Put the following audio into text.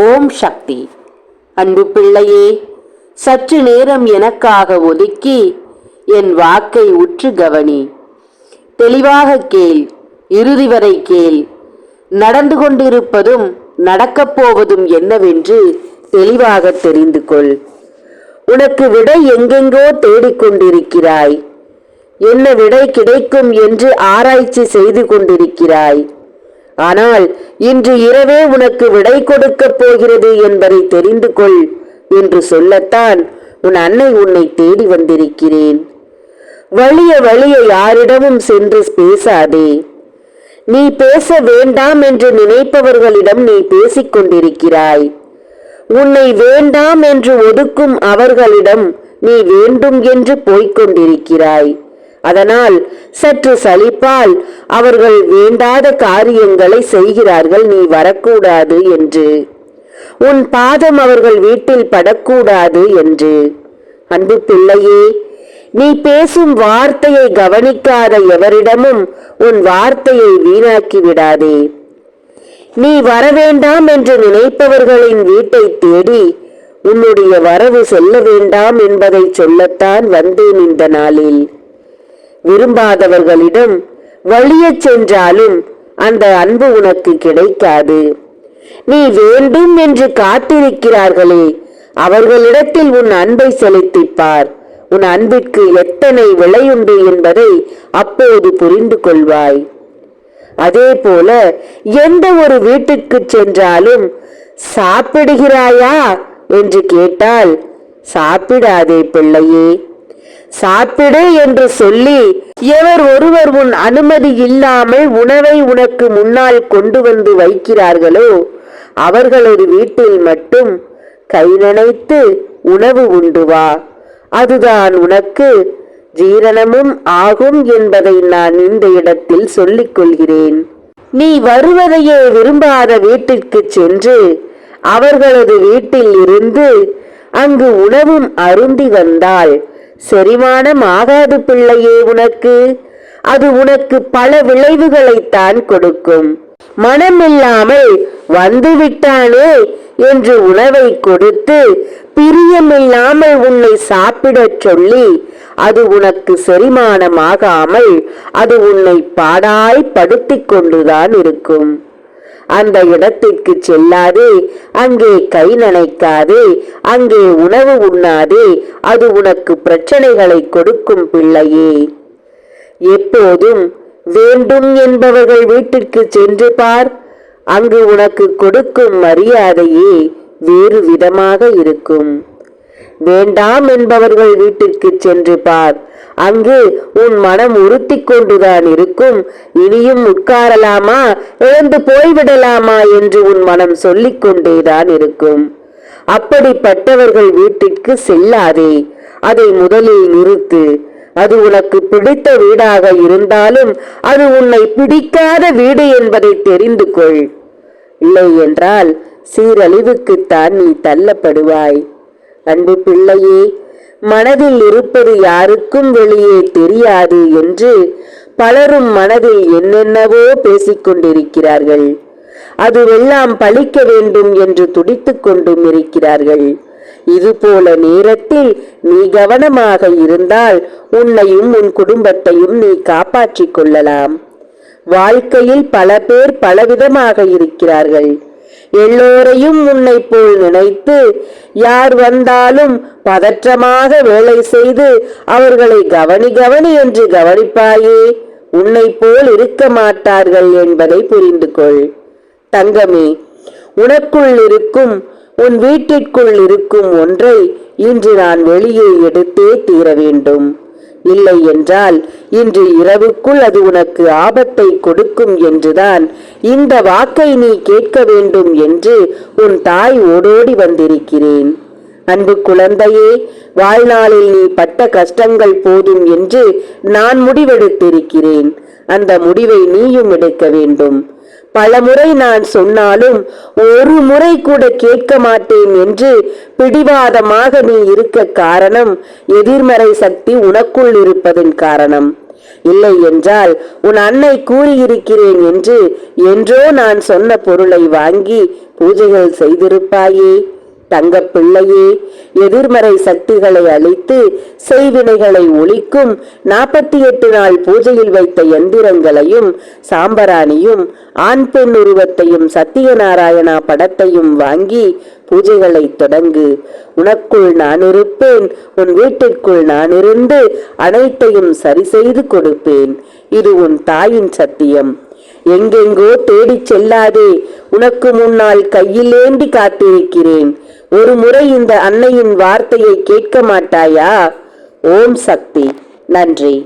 ஓம் சக்தி. அன்பு பிள்ளையே சற்று நேரம் எனக்காக ஒதுக்கி என் வாக்கை உற்று கவனி. தெளிவாக கேள் இறுதி வரை கேள். நடந்து கொண்டிருப்பதும் நடக்கப் போவதும் என்னவென்று தெளிவாக தெரிந்து கொள். உனக்கு விடை எங்கெங்கோ தேடிக்கொண்டிருக்கிறாய் என்ன விடை கிடைக்கும் என்று ஆராய்ச்சி செய்து கொண்டிருக்கிறாய். ஆனால் இன்று இரவே உனக்கு விடை கொடுக்கப் போகிறது என்பதை தெரிந்து கொள் என்று சொல்லத்தான் உன் அன்னை உன்னை தேடி வந்திருக்கிறேன். வழிய வழிய யாரிடமும் சென்று பேசாதே. நீ பேச வேண்டாம் என்று நினைப்பவர்களிடம் நீ பேசிக் கொண்டிருக்கிறாய். உன்னை வேண்டாம் என்று ஒதுக்கும் அவர்களிடம் நீ வேண்டும் என்று போய்க் கொண்டிருக்கிறாய். அதனால் சற்று சலிப்பால் அவர்கள் வேண்டாத காரியங்களை செய்கிறார்கள் நீ வரக்கூடாது என்று. உன் பாதம் அவர்கள் வீட்டில் படக்கூடாது என்று. அன்பு பிள்ளையே நீ பேசும் வார்த்தையை கவனிக்காத எவரிடமும் உன் வார்த்தையை வீணாக்கி விடாதே. நீ வரவேண்டாம் என்று நினைப்பவர்களின் வீட்டை தேடி உன்னுடைய வரவு செல்ல வேண்டாம் என்பதை சொல்லத்தான் வந்தேன் இந்த நாளில். விரும்பாதவர்களிடம் வழியச் சென்றாலும் அந்த அன்பு உனக்கு கிடைக்காது. நீ வேண்டும் என்று காத்திருக்கிறார்களே அவர்களிடத்தில் உன் அன்பை செலுத்திப்பார். உன் அன்பிற்கு எத்தனை விலையுண்டு என்பதை அப்போது புரிந்து கொள்வாய். அதே போல எந்த ஒரு வீட்டுக்கு சென்றாலும் சாப்பிடுகிறாயா? என்று கேட்டால் சாப்பிடாதே பிள்ளையே சாப்பிடு என்று சொல்லி எவர் ஒருவர் உன் அனுமதி இல்லாமல் உணவை உனக்கு முன்னால் கொண்டு வந்து வைக்கிறார்களோ அவர்களது வீட்டில் மட்டும் கை நனைத்து உணவு உண்டு வா. அதுதான் உனக்கு ஜீரணமும் ஆகும் என்பதை நான் இந்த இடத்தில் சொல்லிக் கொள்கிறேன். நீ வருவதையே விரும்பாத வீட்டிற்கு சென்று அவர்களது வீட்டில் இருந்து அங்கு உணவும் அருந்தி வந்தால் செரிமானமாகாது பிள்ளையே உனக்கு. அது உனக்கு பல விளைவுகளைத்தான் கொடுக்கும். மனமில்லாமல் வந்து விட்டானே என்று உணவை கொடுத்து பிரியமில்லாமல் உன்னை சாப்பிடச் சொல்லி அது உனக்கு செரிமானமாகாமல் அது உன்னை பாடாய் படுத்திக் கொண்டுதான் இருக்கும். அந்த இடத்திற்கு செல்லாதே. அங்கே கை நனைக்காதே. அங்கே உணவு உண்ணாதே. அது உனக்கு பிரச்சனைகளை கொடுக்கும் பிள்ளையே. எப்போதும் வேண்டும் என்பவர்கள் வீட்டிற்கு சென்று பார். அங்கு உனக்கு கொடுக்கும் மரியாதையே வேறு விதமாக இருக்கும். வேண்டாம் என்பவர்கள் வீட்டிற்கு சென்று பார். அங்கு உன் மனம் உறுத்தி கொண்டுதான் இருக்கும். இனியும் உட்காரலாமா? எழுந்து போய்விடலாமா? என்று உன் மனம் சொல்லிக் கொண்டேதான் இருக்கும். அப்படிப்பட்டவர்கள் வீட்டிற்கு செல்லாதே. அதை முதலில் நிறுத்து. அது உனக்கு பிடித்த வீடாக இருந்தாலும் அது உன்னை பிடிக்காத வீடு என்பதை தெரிந்து கொள் இல்லை என்றால் சீரழிவுக்குத்தான் நீ தள்ளப்படுவாய். அன்பு பிள்ளையே மனதில் இருப்பது யாருக்கும் வெளியே தெரியாது என்று பலரும் மனதில் என்னென்னவோ பேசிக்கொண்டிருக்கிறார்கள் அதுவெல்லாம் பழிக்க வேண்டும் என்று துடித்துக் கொண்டும் இருக்கிறார்கள். இதுபோல நேரத்தில் நீ கவனமாக இருந்தால் உன்னையும் உன் குடும்பத்தையும் நீ காப்பாற்றிக் கொள்ளலாம். வாழ்க்கையில் பல பேர் பலவிதமாக இருக்கிறார்கள். எல்லோரையும் உன்னை போல் நினைத்து யார் வந்தாலும் பதற்றமாக வேலை செய்து அவர்களை கவனி கவனி என்று கவனிப்பாயே உன்னை போல் இருக்க மாட்டார்கள் என்பதை புரிந்து கொள் தங்கமே உனக்குள் இருக்கும் உன் வீட்டிற்குள் இருக்கும் ஒன்றை இன்று நான் வெளியே எடுத்தே தீர வேண்டும். இல்லை என்றால் இன்று இரவுக்குள் அது உனக்கு ஆபத்தை கொடுக்கும் என்றுதான் இந்த வாக்கை நீ கேட்க வேண்டும் என்று உன் தாய் ஓடோடி வந்திருக்கிறேன். அன்பு குழந்தையே வாழ்நாளில் நீ பட்ட கஷ்டங்கள் போதும் என்று நான் முடிவெடுத்திருக்கிறேன். அந்த முடிவை நீயும் எடுக்க வேண்டும். பலமுறை நான் சொன்னாலும் ஒரு முறை கூட கேட்க மாட்டேன் என்று பிடிவாதமாக நீ இருக்க காரணம் எதிர்மறை சக்தி உனக்குள் இருப்பதன் காரணம். இல்லை என்றால் உன் அன்னை கூறியிருக்கிறேன் என்று என்றோ நான் சொன்ன பொருளை வாங்கி பூஜைகள் செய்திருப்பாயே. தங்கப் பிள்ளையே எதிர்மறை சக்திகளை அழித்து செய்வினைகளை ஒழிக்கும் நாற்பத்தி எட்டு நாள் பூஜையில் வைத்த எந்திரங்களையும் சாம்பராணியும் ஆண் பெண் உருவத்தையும் சத்தியநாராயணா படத்தையும் வாங்கி பூஜைகளை தொடங்கு. உனக்குள் நான் இருப்பேன் உன் வீட்டிற்குள் நான் இருந்து அனைத்தையும் சரி செய்து கொடுப்பேன். இது உன் தாயின் சத்தியம். எங்கெங்கோ தேடிச் செல்லாதே உனக்கு முன்னால் கையிலேந்தி காத்திருக்கிறேன். ஒரு முறை இந்த அன்னையின் வார்த்தையை கேட்க மாட்டாயா? ஓம் சக்தி. நன்றி.